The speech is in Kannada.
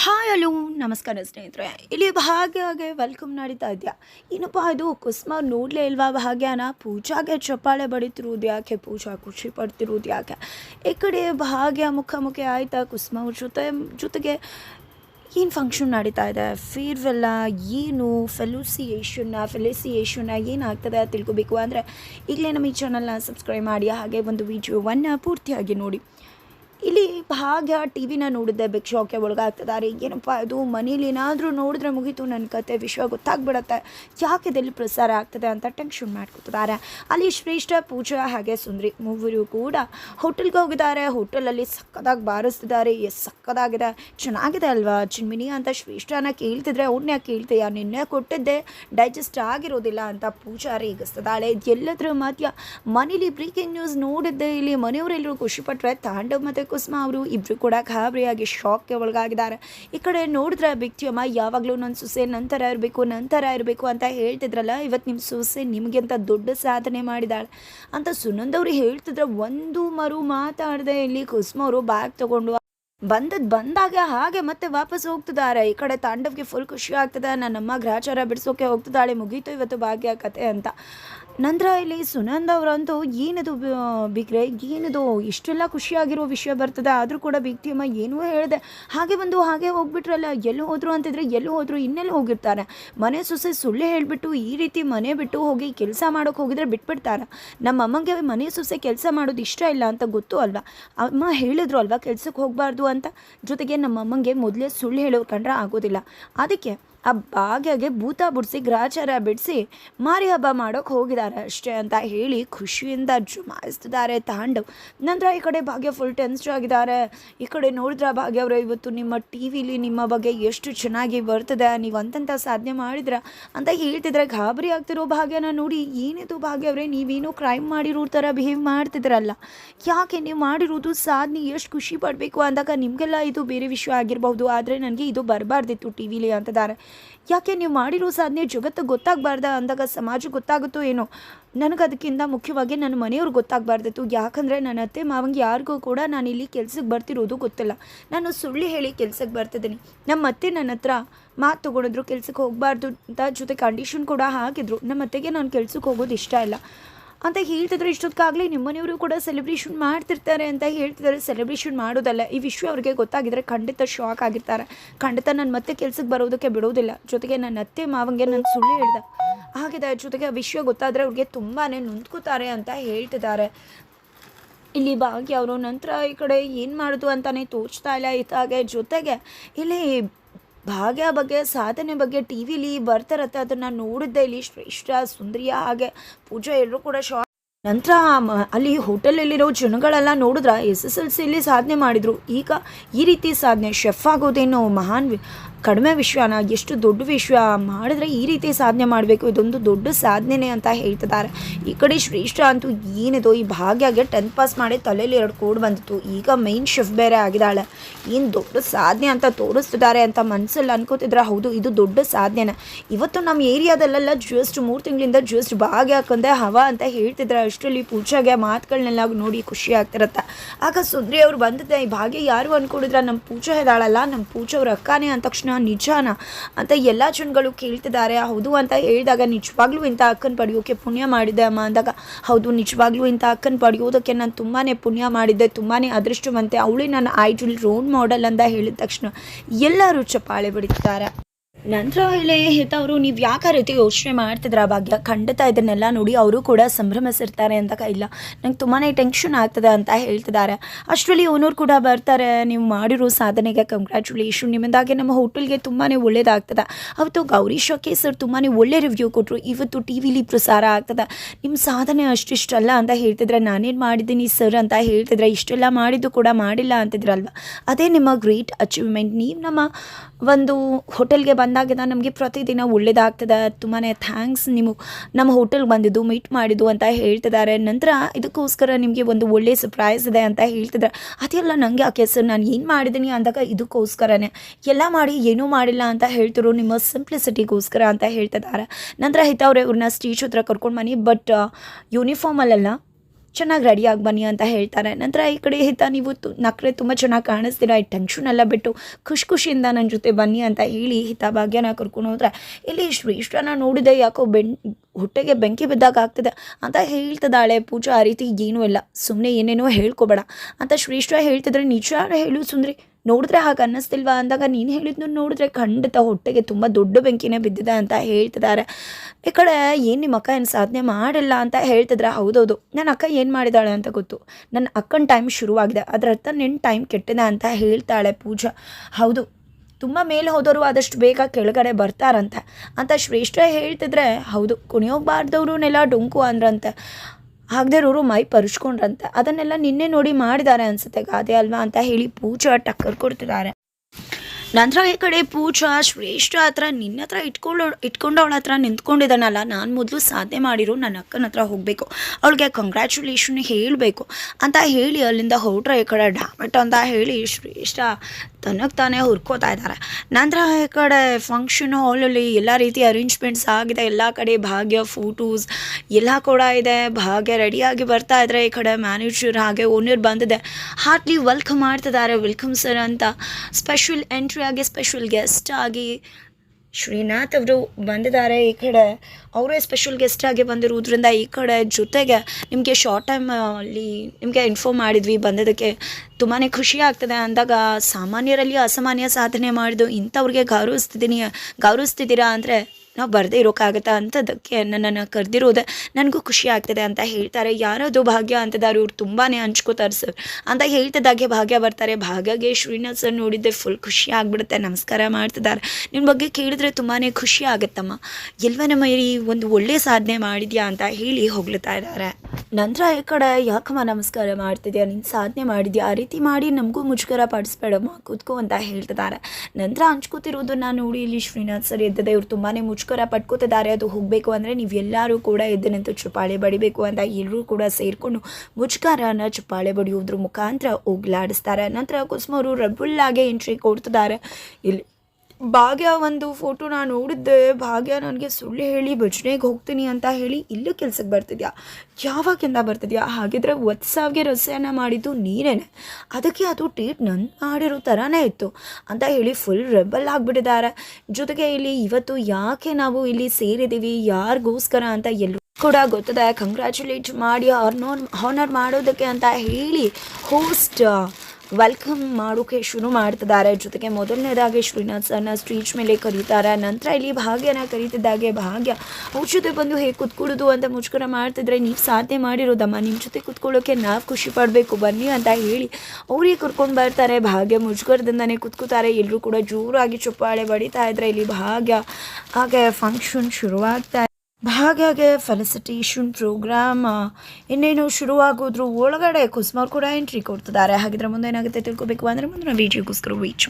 ಹಾಯ್ ಹಲೋ ನಮಸ್ಕಾರ ಸ್ನೇಹಿತರೆ. ಇಲ್ಲಿ ಭಾಗ್ಯಗೆ ವೆಲ್ಕಮ್ ನಡೀತಾ ಇದೆಯಾ? ಏನಪ್ಪ ಅದು ಕುಸ್ಮ ನೋಡಲೇ ಇಲ್ವಾ ಭಾಗ್ಯನ? ಪೂಜಾಗೆ ಚಪ್ಪಾಳೆ ಬಡಿತಿರುವುದು ಯಾಕೆ? ಪೂಜಾ ಖುಷಿ ಪಡ್ತಿರೋದು ಯಾಕೆ? ಈ ಕಡೆ ಭಾಗ್ಯ ಮುಖಾಮುಖಿ ಆಯ್ತಾ ಕುಸ್ಮ ಜೊತೆ? ಜೊತೆಗೆ ಏನು ಫಂಕ್ಷನ್ ನಡೀತಾ ಇದೆ? ಫೇರ್ವೆಲ್ಲ ಏನು? ಫೆಲುಸಿಯೇಷನ್ನ ಫೆಲಿಸಿಯೇಷನ್ನ ಏನಾಗ್ತದೆ ತಿಳ್ಕೊಬೇಕು. ಅಂದರೆ ಈಗಲೇ ನಮ್ಮ ಈ ಚಾನಲ್ನ ಸಬ್ಸ್ಕ್ರೈಬ್ ಮಾಡಿ, ಹಾಗೆ ಒಂದು ವಿಡಿಯೋವನ್ನು ಪೂರ್ತಿಯಾಗಿ ನೋಡಿ. ಇಲ್ಲಿ ಭಾಗ್ಯ ಟಿ ವಿನ ನೋಡಿದ್ದೆ, ಬಿಗ್ ಶಾಕ್ಗೆ ಒಳಗಾಗ್ತಿದ್ದಾರೆ. ಏನಪ್ಪ ಅದು ಮನೇಲಿ ಏನಾದರೂ ನೋಡಿದ್ರೆ ಮುಗೀತು ನನ್ನ ಕತೆ, ವಿಶ್ವ ಗೊತ್ತಾಗ್ಬಿಡತ್ತೆ. ಯಾಕೆ ಇದೆಲ್ಲಿ ಪ್ರಸಾರ ಆಗ್ತದೆ ಅಂತ ಟೆನ್ಷನ್ ಮಾಡ್ಕೊತಿದ್ದಾರೆ. ಅಲ್ಲಿ ಶ್ರೇಷ್ಠ ಪೂಜಾ ಹಾಗೆ ಸುಂದ್ರಿ ಮೂವರು ಕೂಡ ಹೋಟೆಲ್ಗೆ ಹೋಗಿದ್ದಾರೆ. ಹೋಟೆಲಲ್ಲಿ ಸಕ್ಕದಾಗಿ ಬಾರಿಸ್ತಿದ್ದಾರೆ. ಎಸ್, ಸಕ್ಕದಾಗಿದೆ. ಚೆನ್ನಾಗಿದೆ ಅಲ್ವಾ? ಚಿನ್ಮಿನಿ ಅಂತ ಶ್ರೇಷ್ಠನ ಕೇಳ್ತಿದ್ರೆ ಅವ್ರನ್ನ ಕೇಳ್ತೀಯ? ನಿನ್ನೆ ಕೊಟ್ಟಿದ್ದೆ. ಡೈಜೆಸ್ಟ್ ಆಗಿರೋದಿಲ್ಲ ಅಂತ ಪೂಜಾ ರೇಗಿಸ್ತದಾಳೆ ಎಲ್ಲದರ ಮಧ್ಯ ಮನೇಲಿ ಬ್ರೇಕಿಂಗ್ ನ್ಯೂಸ್ ನೋಡಿದ್ದೆ. ಇಲ್ಲಿ ಮನೆಯವರೆಲ್ಲರೂ ಖುಷಿಪಟ್ಟರೆ ತಾಂಡವ್ ಮತ್ತು ಕುಸುಮ ಅವರು ಇಬ್ಬರು ಕೂಡ ಗಾಬರಿಯಾಗಿ ಶಾಕ್ಗೆ ಒಳಗಾಗಿದ್ದಾರೆ. ಈ ಕಡೆ ನೋಡಿದ್ರೆ ಬಿಕ್ತಿಯಮ್ಮ ಯಾವಾಗಲೂ ನನ್ನ ಸೊಸೆ ನಂತರ ಇರಬೇಕು ನಂತರ ಇರಬೇಕು ಅಂತ ಹೇಳ್ತಿದ್ರಲ್ಲ ಇವತ್ತು ನಿಮ್ಮ ಸೊಸೆ ನಿಮಗೆ ಅಂತ ದೊಡ್ಡ ಸಾಧನೆ ಮಾಡಿದಾಳೆ ಅಂತ ಸುನಂದವ್ರು ಹೇಳ್ತಿದ್ರೆ ಒಂದು ಮರು ಮಾತಾಡದೆ ಇಲ್ಲಿ ಕುಸುಮ ಅವರು ಬ್ಯಾಗ್ ತಗೊಂಡು ಬಂದದ್ದು ಬಂದಾಗ ಹಾಗೆ ಮತ್ತೆ ವಾಪಸ್ ಹೋಗ್ತಿದ್ದಾರೆ. ಈ ಕಡೆ ತಾಂಡವ್ಗೆ ಫುಲ್ ಖುಷಿ ಆಗ್ತದೆ. ನನ್ನಮ್ಮ ಗ್ರಾಚಾರ ಬಿಡಿಸೋಕೆ ಹೋಗ್ತಿದ್ದಾಳೆ. ಮುಗೀತು ಇವತ್ತು ಭಾಗ್ಯ ಕತೆ ಅಂತ. ನಂತರ ಇಲ್ಲಿ ಸುನಂದ ಅವರಂತೂ ಏನದು ಬಿಕ್ರೆ, ಏನದು ಇಷ್ಟೆಲ್ಲ ಖುಷಿಯಾಗಿರೋ ವಿಷಯ ಬರ್ತದೆ, ಆದರೂ ಕೂಡ ಬಿಗ್ತಿಯಮ್ಮ ಏನೂ ಹೇಳಿದೆ. ಹಾಗೆ ಬಂದು ಹಾಗೆ ಹೋಗ್ಬಿಟ್ರಲ್ಲ, ಎಲ್ಲಿ ಹೋದರು ಅಂತಿದ್ರೆ ಎಲ್ಲಿ ಹೋದರು ಇನ್ನೆಲ್ಲಿ ಹೋಗಿರ್ತಾರೆ. ಮನೆ ಸೊಸೆ ಸುಳ್ಳು ಹೇಳಿಬಿಟ್ಟು ಈ ರೀತಿ ಮನೆ ಬಿಟ್ಟು ಹೋಗಿ ಕೆಲಸ ಮಾಡೋಕೆ ಹೋಗಿದ್ರೆ ಬಿಟ್ಬಿಡ್ತಾರೆ? ನಮ್ಮ ಅಮ್ಮಂಗೆ ಮನೆ ಸೊಸೆ ಕೆಲಸ ಮಾಡೋದು ಇಷ್ಟ ಇಲ್ಲ ಅಂತ ಗೊತ್ತು ಅಲ್ವಾ? ಅಮ್ಮ ಹೇಳಿದ್ರು ಅಲ್ವಾ ಕೆಲಸಕ್ಕೆ ಹೋಗಬಾರ್ದು ಅಂತ? ಜೊತೆಗೆ ನಮ್ಮ ಅಮ್ಮಂಗೆ ಮೊದಲೇ ಸುಳ್ಳು ಹೇಳೋರು ಕಂಡ್ರೆ ಆಗೋದಿಲ್ಲ. ಅದಕ್ಕೆ ಆ ಭಾಗ್ಯಗೆ ಭೂತ ಬಿಡಿಸಿ ಗ್ರಾಚಾರ ಬಿಡಿಸಿ ಮಾರಿ ಹಬ್ಬ ಮಾಡೋಕೆ ಹೋಗಿದ್ದಾರೆ ಅಷ್ಟೇ ಅಂತ ಹೇಳಿ ಖುಷಿಯಿಂದ ಜುಮಾಯಿಸ್ತಿದ್ದಾರೆ ತಾಂಡವ್. ನಂತರ ಈ ಕಡೆ ಭಾಗ್ಯ ಫುಲ್ ಟೆನ್ಸ್ಡ್ ಆಗಿದ್ದಾರೆ. ಈ ಕಡೆ ನೋಡಿದ್ರೆ ಭಾಗ್ಯ ಅವರು ಇವತ್ತು ನಿಮ್ಮ ಟಿ ವಿಲಿ ನಿಮ್ಮ ಬಗ್ಗೆ ಎಷ್ಟು ಚೆನ್ನಾಗಿ ಬರ್ತದೆ, ನೀವು ಅಂತಂತ ಸಾಧನೆ ಮಾಡಿದ್ರ ಅಂತ ಹೇಳ್ತಿದ್ರೆ ಗಾಬರಿ ಆಗ್ತಿರೋ ಭಾಗ್ಯನ ನೋಡಿ ಏನಿದು ಭಾಗ್ಯ ಅವರೇ ನೀವೇನೋ ಕ್ರೈಮ್ ಮಾಡಿರೋ ಥರ ಬಿಹೇವ್ ಮಾಡ್ತಿದ್ರಲ್ಲ. ಯಾಕೆ ನೀವು ಮಾಡಿರೋದು ಸಾಧನೆ ಎಷ್ಟು ಖುಷಿ ಪಡಬೇಕು ಅಂದಾಗ ನಿಮಗೆಲ್ಲ ಇದು ಬೇರೆ ವಿಷಯ ಆಗಿರಬಹುದು, ಆದರೆ ನನಗೆ ಇದು ಬರಬಾರ್ದಿತ್ತು ಟಿ ವಿಲಿ ಅಂತಿದ್ದಾರೆ. ಯಾಕೆ ನೀವು ಮಾಡಿರೋ ಸಾಧನೆ ಜಗತ್ತು ಗೊತ್ತಾಗಬಾರ್ದ ಅಂದಾಗ ಸಮಾಜ ಗೊತ್ತಾಗುತ್ತೋ ಏನೋ? ನನಗೆ ಅದಕ್ಕಿಂತ ಮುಖ್ಯವಾಗಿ ನನ್ನ ಮನೆಯವ್ರಿಗೆ ಗೊತ್ತಾಗಬಾರ್ದಿತ್ತು. ಯಾಕಂದರೆ ನನ್ನ ಅತ್ತೆ ಮಾವಂಗೆ ಯಾರಿಗೂ ಕೂಡ ನಾನು ಇಲ್ಲಿ ಕೆಲ್ಸಕ್ಕೆ ಬರ್ತಿರೋದು ಗೊತ್ತಿಲ್ಲ. ನಾನು ಸುಳ್ಳು ಹೇಳಿ ಕೆಲ್ಸಕ್ಕೆ ಬರ್ತಿದ್ದೀನಿ. ನಮ್ಮ ಅತ್ತೆ ನನ್ನ ಹತ್ರ ಮಾತು ತೊಗೊಂಡಿದ್ರು ಕೆಲ್ಸಕ್ಕೆ ಹೋಗಬಾರ್ದು ಅಂತ ಜೊತೆ ಕಂಡೀಷನ್ ಕೂಡ ಹಾಕಿದ್ರು. ನಮ್ಮ ಅತ್ತೆಗೆ ನಾನು ಕೆಲ್ಸಕ್ಕೆ ಹೋಗೋದು ಇಷ್ಟ ಇಲ್ಲ. ಅಂತ ಹೇಳ್ತಿದ್ರೆ. ಇಷ್ಟೊತ್ತಾಗಲಿ ನಿಮ್ಮನೆಯವರು ಕೂಡ ಸೆಲೆಬ್ರೇಷನ್ ಮಾಡ್ತಿರ್ತಾರೆ ಅಂತ ಹೇಳ್ತಿದ್ದಾರೆ. ಸೆಲೆಬ್ರೇಷನ್ ಮಾಡೋದಲ್ಲ. ಈ ವಿಷಯ ಅವ್ರಿಗೆ ಗೊತ್ತಾಗಿದ್ರೆ ಖಂಡಿತ ಶಾಕ್ ಆಗಿರ್ತಾರೆ. ಖಂಡಿತ ನಾನು ಮತ್ತೆ ಕೆಲ್ಸಕ್ಕೆ ಬರೋದಕ್ಕೆ ಬಿಡೋದಿಲ್ಲ. ಜೊತೆಗೆ ನನ್ನ ಅತ್ತೆ ಮಾವಂಗೆ ನಾನು ಸುಳ್ಳು ಹೇಳ್ದೆ ಆಗಿದೆ ಜೊತೆಗೆ ಆ ವಿಷಯ ಗೊತ್ತಾದರೆ ಅವ್ರಿಗೆ ತುಂಬಾ ನೊಂದ್ಕೋತಾರೆ ಅಂತ ಹೇಳ್ತಿದ್ದಾರೆ. ಇಲ್ಲಿ ಭಾಗ್ಯ ಅವರು ನಂತರ ಈ ಕಡೆ ಏನು ಮಾಡೋದು ಅಂತಲೇ ತೋಚ್ತಾ ಇಲ್ಲ. ಇತ್ತಾಗೆ ಜೊತೆಗೆ ಇಲ್ಲಿ ಭಾಗ್ಯ ಬಗ್ಗೆ, ಸಾಧನೆ ಬಗ್ಗೆ ಟಿ ವಿಲಿ ಬರ್ತಾರತ್ತೆ. ಅದನ್ನು ನೋಡಿದ್ದೆ ಇಲ್ಲಿ ಶ್ರೇಷ್ಠ, ಸುಂದರಿಯ ಹಾಗೆ ಪೂಜಾ ಎಲ್ಲರೂ ಕೂಡ ಶಾ ನಂತರ ಅಲ್ಲಿ ಹೋಟೆಲಲ್ಲಿರೋ ಜನಗಳೆಲ್ಲ ನೋಡಿದ್ರ, ಎಸ್ ಎಸ್ ಎಲ್ ಸಿಲಿ ಸಾಧನೆ ಮಾಡಿದರು. ಈಗ ಈ ರೀತಿ ಸಾಧನೆ ಶೆಫ್ ಆಗೋದೇನೋ ಮಹಾನ್ ಕಡಿಮೆ ವಿಷಯನ ಎಷ್ಟು ದೊಡ್ಡ ವಿಶ್ವ ಮಾಡಿದ್ರೆ ಈ ರೀತಿ ಸಾಧನೆ ಮಾಡಬೇಕು, ಇದೊಂದು ದೊಡ್ಡ ಸಾಧನೆನೇ ಅಂತ ಹೇಳ್ತಿದ್ದಾರೆ. ಈ ಕಡೆ ಶ್ರೇಷ್ಠ ಅಂತೂ ಏನಿದು, ಈ ಭಾಗ್ಯಾಗೆ ಟೆಂತ್ ಪಾಸ್ ಮಾಡಿ ತಲೆಯಲ್ಲಿ ಎರಡು ಕೋಡ್ ಬಂದಿತ್ತು. ಈಗ ಮೈನ್ ಶಿಫ್ಟ್ ಬೇರೆ ಆಗಿದ್ದಾಳೆ. ಏನು ದೊಡ್ಡ ಸಾಧನೆ ಅಂತ ತೋರಿಸ್ತಿದ್ದಾರೆ ಅಂತ ಮನಸ್ಸಲ್ಲಿ ಅನ್ಕೋತಿದ್ರೆ ಹೌದು, ಇದು ದೊಡ್ಡ ಸಾಧನೆನ. ಇವತ್ತು ನಮ್ಮ ಏರಿಯಾದಲ್ಲೆಲ್ಲ ಜಸ್ಟ್ ಮೂರು ತಿಂಗಳಿಂದ ಜಸ್ಟ್ ಭಾಗ್ಯ ಹಾಕಂದೆ ಹವಾ ಅಂತ ಹೇಳ್ತಿದ್ರೆ ಅಷ್ಟರಲ್ಲಿ ಪೂಜಾಗೆ ಮಾತುಗಳನ್ನೆಲ್ಲ ನೋಡಿ ಖುಷಿ ಆಗ್ತಿರತ್ತೆ. ಆಗ ಸುಂದ್ರಿ ಅವ್ರು ಬಂದಿದ್ದೆ ಈ ಭಾಗ್ಯ ಯಾರು ಅನ್ಕೊಂಡಿದ್ರೆ ನಮ್ಮ ಪೂಜಾ ಇದ್ದಾಳಲ್ಲ ನಮ್ಮ ಪೂಜಾ ಅವ್ರ ಅಕ್ಕನೇ ಅಂದ ತಕ್ಷಣ ನಿಜಾನ ಅಂತ ಎಲ್ಲ ಜನಗಳು ಕೇಳ್ತಿದ್ದಾರೆ. ಹೌದು ಅಂತ ಹೇಳಿದಾಗ ನಿಜವಾಗ್ಲೂ ಇಂಥ ಅಕ್ಕನ ಪಡೆಯೋಕೆ ಪುಣ್ಯ ಮಾಡಿದೆ ಅಮ್ಮ ಅಂದಾಗ, ಹೌದು ನಿಜವಾಗ್ಲೂ ಇಂಥ ಅಕ್ಕನ ಪಡೆಯೋದಕ್ಕೆ ನಾನು ತುಂಬಾ ಪುಣ್ಯ ಮಾಡಿದ್ದೆ ತುಂಬಾ ಅದೃಷ್ಟವಂತೆ. ಅವಳೇ ನನ್ನ ಐಡಲ್ ರೋಲ್ ಮಾಡೆಲ್ ಅಂತ ಹೇಳಿದ ತಕ್ಷಣ ಎಲ್ಲರೂ ಚಪ್ಪಾಳೆ ಬಿಡ್ತಾರೆ. ನಂತರ ಹೇಳಿ ಅವರು, ನೀವು ಯಾಕೆ ಆ ರೀತಿ ಯೋಚನೆ ಮಾಡ್ತಿದ್ರ? ಭಾಗ್ಯ ಖಂಡಿತ ಇದನ್ನೆಲ್ಲ ನೋಡಿ ಅವರು ಕೂಡ ಸಂಭ್ರಮಿಸಿರ್ತಾರೆ ಅಂತ ಇಲ್ಲ. ನಂಗೆ ತುಂಬಾ ಟೆನ್ಷನ್ ಆಗ್ತದೆ ಅಂತ ಹೇಳ್ತಿದ್ದಾರೆ ಅಷ್ಟರಲ್ಲಿ ಓನರ್ ಕೂಡ ಬರ್ತಾರೆ. ನೀವು ಮಾಡಿರೋ ಸಾಧನೆಗೆ ಕಂಗ್ರ್ಯಾಚುಲೇಷನ್ ನಿಮ್ಮಿಂದಾಗಿ ನಮ್ಮ ಹೋಟೆಲ್ಗೆ ತುಂಬಾ ಒಳ್ಳೇದಾಗ್ತದೆ. ಅವತ್ತು ಗೌರಿ ಶೋಕೆ ಸರ್ ತುಂಬಾ ಒಳ್ಳೆ ರಿವ್ಯೂ ಕೊಟ್ಟರು ಇವತ್ತು ಟಿ ವಿಲಿ ಪ್ರಸಾರ ಆಗ್ತದೆ. ನಿಮ್ಮ ಸಾಧನೆ ಅಷ್ಟಿಷ್ಟಲ್ಲ ಅಂತ ಹೇಳ್ತಿದ್ರೆ, ನಾನೇನು ಮಾಡಿದ್ದೀನಿ ಸರ್ ಅಂತ ಹೇಳ್ತಿದ್ರೆ, ಇಷ್ಟೆಲ್ಲ ಮಾಡಿದ್ದು ಕೂಡ ಮಾಡಿಲ್ಲ ಅಂತಿದ್ರಲ್ವ? ಅದೇ ನಿಮ್ಮ ಗ್ರೇಟ್ ಅಚೀವ್ಮೆಂಟ್ ನೀವು ನಮ್ಮ ಒಂದು ಹೋಟೆಲ್ಗೆ ಬಂದಾಗಿಂದ ನಮಗೆ ಪ್ರತಿದಿನ ಒಳ್ಳೇದಾಗ್ತದೆ. ತುಂಬಾ ಥ್ಯಾಂಕ್ಸ್ ನೀವು ನಮ್ಮ ಹೋಟೆಲ್ಗೆ ಬಂದಿದ್ದು ಮೀಟ್ ಮಾಡಿದ್ದು ಅಂತ ಹೇಳ್ತಿದ್ದಾರೆ. ನಂತರ ಇದಕ್ಕೋಸ್ಕರ ನಿಮಗೆ ಒಂದು ಒಳ್ಳೆಯ ಸರ್ಪ್ರೈಸ್ ಇದೆ ಅಂತ ಹೇಳ್ತಿದ್ದಾರೆ ಅದೆಲ್ಲ ನನಗೆ ಆ ಸರ್ ನಾನು ಏನು ಮಾಡಿದ್ದೀನಿ ಅಂದಾಗ ಇದಕ್ಕೋಸ್ಕರನೇ. ಎಲ್ಲ ಮಾಡಿ ಏನೂ ಮಾಡಿಲ್ಲ ಅಂತ ಹೇಳ್ತಿರೋ, ನಿಮ್ಮ ಸಿಂಪ್ಲಿಸಿಟಿಗೋಸ್ಕರ ಅಂತ ಹೇಳ್ತಿದ್ದಾರೆ. ನಂತರ ಹಿತವ್ರೆ ಇವ್ರನ್ನ ಸ್ಟೇಜ್ ಹತ್ರ ಕರ್ಕೊಂಡು ಬನ್ನಿ. ಬಟ್ ಯೂನಿಫಾರ್ಮಲ್ಲೆಲ್ಲ ಚೆನ್ನಾಗಿ ರೆಡಿಯಾಗಿ ಬನ್ನಿ ಅಂತ ಹೇಳ್ತಾರೆ. ನಂತರ ಈ ಕಡೆ ಹಿತ, ನೀವು ತು, ನಕ್ರೆ ತುಂಬ ಚೆನ್ನಾಗಿ ಕಾಣಿಸ್ತೀರಾ, ಈ ಟೆನ್ಷನ್ ಎಲ್ಲ ಬಿಟ್ಟು ಖುಷಿ ಖುಷಿಯಿಂದ ನನ್ನ ಜೊತೆ ಬನ್ನಿ ಅಂತ ಹೇಳಿ ಹಿತ ಭಾಗ್ಯನ ಕರ್ಕೊಂಡು ಹೋದ್ರೆ, ಇಲ್ಲಿ ಶ್ರೇಷ್ಠನ ನೋಡಿದೆ ಯಾಕೋ ಬೆನ್, ಹೊಟ್ಟೆಗೆ ಬೆಂಕಿ ಬಿದ್ದಾಗ ಆಗ್ತದೆ ಅಂತ ಹೇಳ್ತಿದ್ದಾಳೆ ಪೂಜಾ. ಆ ರೀತಿ ಏನೂ ಇಲ್ಲ. ಸುಮ್ಮನೆ ಏನೇನೋ ಹೇಳ್ಕೊಬೇಡ ಅಂತ ಶ್ರೇಷ್ಠ ಹೇಳ್ತಿದ್ರೆ, ನಿಜ ಹೇಳು ಸುಂದ್ರಿ. ನೋಡಿದ್ರೆ ಹಾಗೆ ಅನ್ನಿಸ್ತಿಲ್ವಾ ಅಂದಾಗ ನೀನು ಹೇಳಿದ್ನು ನೋಡಿದ್ರೆ ಖಂಡಿತ ಹೊಟ್ಟೆಗೆ ತುಂಬ ದೊಡ್ಡ ಬೆಂಕಿನೇ ಬಿದ್ದಿದೆ ಅಂತ ಹೇಳ್ತಿದ್ದಾರೆ. ಈ ಕಡೆ ಏನು ನಿಮ್ಮ ಅಕ್ಕ ಏನು ಸಾಧನೆ ಮಾಡಿಲ್ಲ ಅಂತ ಹೇಳ್ತಿದ್ರೆ ಹೌದೌದು. ನನ್ನ ಅಕ್ಕ ಏನು ಮಾಡಿದಾಳೆ ಅಂತ ಗೊತ್ತು. ನನ್ನ ಅಕ್ಕನ ಟೈಮ್ ಶುರುವಾಗಿದೆ. ಅದರ ಅರ್ಥ ನಿನ್ನ ಟೈಮ್ ಕೆಟ್ಟಿದೆ ಅಂತ ಹೇಳ್ತಾಳೆ ಪೂಜಾ. ಹೌದು. ತುಂಬ ಮೇಲೆ ಹೋದವರು ಆದಷ್ಟು ಬೇಗ ಕೆಳಗಡೆ ಬರ್ತಾರಂತೆ. ಅಂತ ಶ್ರೇಷ್ಠ ಹೇಳ್ತಿದ್ರೆ ಹೌದು. ಕುಣಿಯೋಗಬಾರ್ದವ್ರು ನೆಲ ಡೊಂಕು ಅಂದ್ರಂತೆ. ಆಗದಿರೋರು ಮೈ ಪರ್ಚ್ಕೊಂಡ್ರಂತೆ. ಅದನ್ನೆಲ್ಲ ನಿನ್ನೆ ನೋಡಿ ಮಾಡಿದ್ದಾರೆ ಅನ್ಸುತ್ತೆ, ಗಾದೆ ಅಲ್ವಾ ಅಂತ ಹೇಳಿ ಪೂಜಾ ಟಕ್ಕರ್ ಕೊಡ್ತಿದ್ದಾರೆ. ನಂತರ ಈ ಕಡೆ ಪೂಜಾ ಶ್ರೇಷ್ಠ ಹತ್ರ ನಿನ್ನ ಹತ್ರ ಇಟ್ಕೊಳ್ಳೋ, ಇಟ್ಕೊಂಡವಳ ಹತ್ರ ನಿಂತ್ಕೊಂಡಿದ್ದಾನಲ್ಲ, ನಾನು ಮೊದಲು ಸಾಧನೆ ಮಾಡಿರೋ ನನ್ನ ಅಕ್ಕನ ಹತ್ರ ಹೋಗಬೇಕು. ಅವಳಿಗೆ ಕಂಗ್ರ್ಯಾಚುಲೇಷನ್ ಹೇಳಬೇಕು ಅಂತ ಹೇಳಿ ಅಲ್ಲಿಂದ ಹೊರಟ್ರೆ ಈ ಕಡೆ ಡಾಮೆಟ್ ಅಂತ ಹೇಳಿ ಶ್ರೇಷ್ಠ ತನಗೆ ತಾನೇ ಹುರ್ಕೋತಾ ಇದ್ದಾರೆ ನಂತರ ಈ ಕಡೆ ಫಂಕ್ಷನ್ ಹಾಲಲ್ಲಿ ಎಲ್ಲ ರೀತಿ ಅರೇಂಜ್ಮೆಂಟ್ಸ್ ಆಗಿದೆ. ಎಲ್ಲ ಕಡೆ ಭಾಗ್ಯ ಫೋಟೋಸ್ ಎಲ್ಲ ಕೂಡ ಇದೆ. ಭಾಗ್ಯ ರೆಡಿಯಾಗಿ ಬರ್ತಾ ಇದ್ದಾರೆ ಈ ಕಡೆ ಮ್ಯಾನೇಜರ್ ಹಾಗೆ ಓನರ್ ಬಂದಿದೆ. ಹಾರ್ಟ್ಲಿ ವೆಲ್ಕಮ್ ಮಾಡ್ತಿದ್ದಾರೆ. ವೆಲ್ಕಮ್ ಸರ್ ಅಂತ. ಸ್ಪೆಷಲ್ ಎಂಟ್ರಿ ಆಗಿ ಸ್ಪೆಷಲ್ ಗೆಸ್ಟ್ ಆಗಿ ಶ್ರೀನಾಥ್ ಅವರು ಬಂದಿದ್ದಾರೆ ಈ ಕಡೆ. ಅವರೇ ಸ್ಪೆಷಲ್ ಗೆಸ್ಟ್ ಆಗಿ ಬಂದಿರುವುದರಿಂದ ಈ ಕಡೆ ಜೊತೆಗೆ ನಿಮಗೆ ಶಾರ್ಟ್ ಟೈಮ್ ಅಲ್ಲಿ ನಿಮಗೆ ಇನ್ಫಾರ್ಮ್ ಮಾಡಿದ್ವಿ, ಬಂದಿದ್ದಕ್ಕೆ ತುಂಬಾ ಖುಷಿ ಆಗ್ತದೆ ಅಂದಾಗ ಸಾಮಾನ್ಯರಲ್ಲಿ ಅಸಾಮಾನ್ಯ ಸಾಧನೆ ಮಾಡಿದ್ದು ಇಂಥವ್ರಿಗೆ ಗೌರವಿಸ್ತಿದ್ದೀನಿ ಗೌರವಿಸ್ತಿದ್ದೀರಾ ಅಂದರೆ ನಾವು ಬರದೇ ಇರೋಕ್ಕಾಗತ್ತಾ ಅದಕ್ಕೆ ನನ್ನನ್ನು ಕರೆದಿರೋದು ನನಗೂ ಖುಷಿ ಆಗ್ತದೆ ಅಂತ ಹೇಳ್ತಾರೆ. ಯಾರದು ಭಾಗ್ಯ ಅಂತದಾರು ಇವ್ರು ತುಂಬಾ ಹಂಚ್ಕೋತಾರೆ ಸರ್. ಅಂತ ಹೇಳ್ತಿದ್ದಾಗೆ ಭಾಗ್ಯ ಬರ್ತಾರೆ. ಭಾಗ್ಯಗೆ ಶ್ರೀನಾಥ್ ಸರ್ ನೋಡಿದ್ದೆ ಫುಲ್ ಖುಷಿ ಆಗಿಬಿಡುತ್ತೆ. ನಮಸ್ಕಾರ ಮಾಡ್ತಿದ್ದಾರೆ. ನಿಮ್ಮ ಬಗ್ಗೆ ಕೇಳಿದ್ರೆ ತುಂಬಾ ಖುಷಿ ಆಗುತ್ತಮ್ಮ. ಎಲ್ವನ ಮೈರಿ ಒಂದು ಒಳ್ಳೆಯ ಸಾಧನೆ ಮಾಡಿದ್ಯಾ ಅಂತ ಹೇಳಿ ಹೊಗಳ್ತಾ ಇದ್ದಾರೆ. ನಂತರ ಈ ಕಡೆ ಯಾಕಮ್ಮ ನಮಸ್ಕಾರ ಮಾಡ್ತಿದ್ಯಾ? ನಿನ್ನ ಸಾಧನೆ ಮಾಡಿದ್ಯಾ? ಆ ರೀತಿ ಮಾಡಿ ನಮಗೂ ಮುಜುಗರ ಪಡಿಸ್ಬೇಡಮ್ಮ. ಕೂತ್ಕೋ ಅಂತ ಹೇಳ್ತಿದ್ದಾರೆ. ನಂತರ ಹಂಚ್ಕೋತಿರೋದನ್ನ ನೋಡಿ ಇಲ್ಲಿ ಶ್ರೀನಾಥ್ ಸರ್ ಎದ್ದದೆ ಇವ್ರು ತುಂಬಾ ಮುಜುಗರ ಪಟ್ಕೋತಿದ್ದಾರೆ. ಅದು ಹೋಗಬೇಕು ಅಂದರೆ ನೀವೆಲ್ಲರೂ ಕೂಡ ಎದ್ದು ನಿಂತು ಚುಪಾಳೆ ಬಡಿಬೇಕು ಅಂತ ಎಲ್ಲರೂ ಕೂಡ ಸೇರಿಕೊಂಡು ಮುಜುಗರನ ಚುಪಾಳೆ ಬಡಿಯೋದ್ರ ಮುಖಾಂತರ ಹೋಗ್ಲಾಡಿಸ್ತಾರೆ. ನಂತರ ಕುಸುಮ ಅವರು ಎಂಟ್ರಿ ಕೊಡ್ತಿದ್ದಾರೆ. ಇಲ್ಲಿ ಭಾಗ್ಯ ಒಂದು ಫೋಟೋ ನಾನು ನೋಡಿದ್ದೆ, ಭಾಗ್ಯ ನನಗೆ ಸುಳ್ಳು ಹೇಳಿ ಭಜನೆಗೆ ಹೋಗ್ತೀನಿ ಅಂತ ಹೇಳಿ ಇಲ್ಲೂ ಕೆಲ್ಸಕ್ಕೆ ಬರ್ತಿದ್ಯಾ? ಯಾವಾಗಿಂದ ಬರ್ತಿದ್ಯಾ? ಹಾಗಿದ್ರೆ ಒತ್ತು ಸಾವಿಗೆ ರಸೆಯನ್ನು ಮಾಡಿದ್ದು ನೀನೇನೆ. ಅದಕ್ಕೆ ಅದು ಟೀಟ್ ನನ್ನ ಮಾಡಿರೋ ಥರನೇ ಇತ್ತು ಅಂತ ಹೇಳಿ ಫುಲ್ ರೆಬಲ್ ಆಗಿಬಿಟ್ಟಿದ್ದಾರೆ. ಜೊತೆಗೆ ಇಲ್ಲಿ ಇವತ್ತು ಯಾಕೆ ನಾವು ಇಲ್ಲಿ ಸೇರಿದ್ದೀವಿ ಯಾರಿಗೋಸ್ಕರ ಅಂತ ಎಲ್ಲರೂ ಕೂಡ ಗೊತ್ತದೆ. ಕಂಗ್ರ್ಯಾಚುಲೇಟ್ ಮಾಡಿ ಹಾರ್ನೋರ್ ಹಾನರ್ ಮಾಡೋದಕ್ಕೆ ಅಂತ ಹೇಳಿ ಹೋಸ್ಟ್ ವೆಲ್ಕಮ್ ಮಾಡೋಕೆ ಶುರು ಮಾಡ್ತಿದ್ದಾರೆ. ಜೊತೆಗೆ ಮೊದಲನೇದಾಗಿ ಶ್ರೀನಾಥ್ ಸರ್ನ ಸ್ಟೇಜ್ ಮೇಲೆ ಕರೀತಾರೆ. ನಂತರ ಇಲ್ಲಿ ಭಾಗ್ಯನ ಕರೀತಿದ್ದಾಗೆ, ಭಾಗ್ಯ ಅವ್ರ ಜೊತೆ ಬಂದು ಹೇಗೆ ಕುತ್ಕೊಳ್ಳೋದು ಅಂತ ಮುಷ್ಕರ ಮಾಡ್ತಿದ್ರೆ ನೀವು ಸಾಧನೆ ಮಾಡಿರೋದಮ್ಮ ನಿಮ್ಮ ಜೊತೆ ಕುತ್ಕೊಳ್ಳೋಕೆ ನಾವು ಖುಷಿ ಪಡಬೇಕು. ಬನ್ನಿ ಅಂತ ಹೇಳಿ ಅವರಿಗೆ ಕರ್ಕೊಂಡು ಬರ್ತಾರೆ. ಭಾಗ್ಯ ಮುಜುಗರದಿಂದನೇ ಕುತ್ಕೋತಾರೆ ಎಲ್ಲರೂ ಕೂಡ ಜೋರಾಗಿ ಚಪ್ಪಾಳೆ ಬಡಿತಾ ಇದ್ರೆ ಇಲ್ಲಿ ಭಾಗ್ಯ ಹಾಗೆ ಫಂಕ್ಷನ್ ಶುರುವಾಗ್ತಾ ಭಾಗ್ಯಗೆ ಫೆಲಿಸಿಟೇಷನ್ ಪ್ರೋಗ್ರಾಮ್ ಇನ್ನೇನು ಶುರುವಾಗೋದ್ರು ಒಳಗಡೆ ಕುಸ್ಮಾರ್ ಕೂಡ ಎಂಟ್ರಿ ಕೊಡ್ತಿದ್ದಾರೆ. ಹಾಗಿದ್ರೆ ಮುಂದೆ ಏನಾಗುತ್ತೆ ತಿಳ್ಕೊಬೇಕು ಅಂದರೆ ಮುಂದಿನ ವೀಡಿಯೋಗೋಸ್ಕರ ವೀಚ್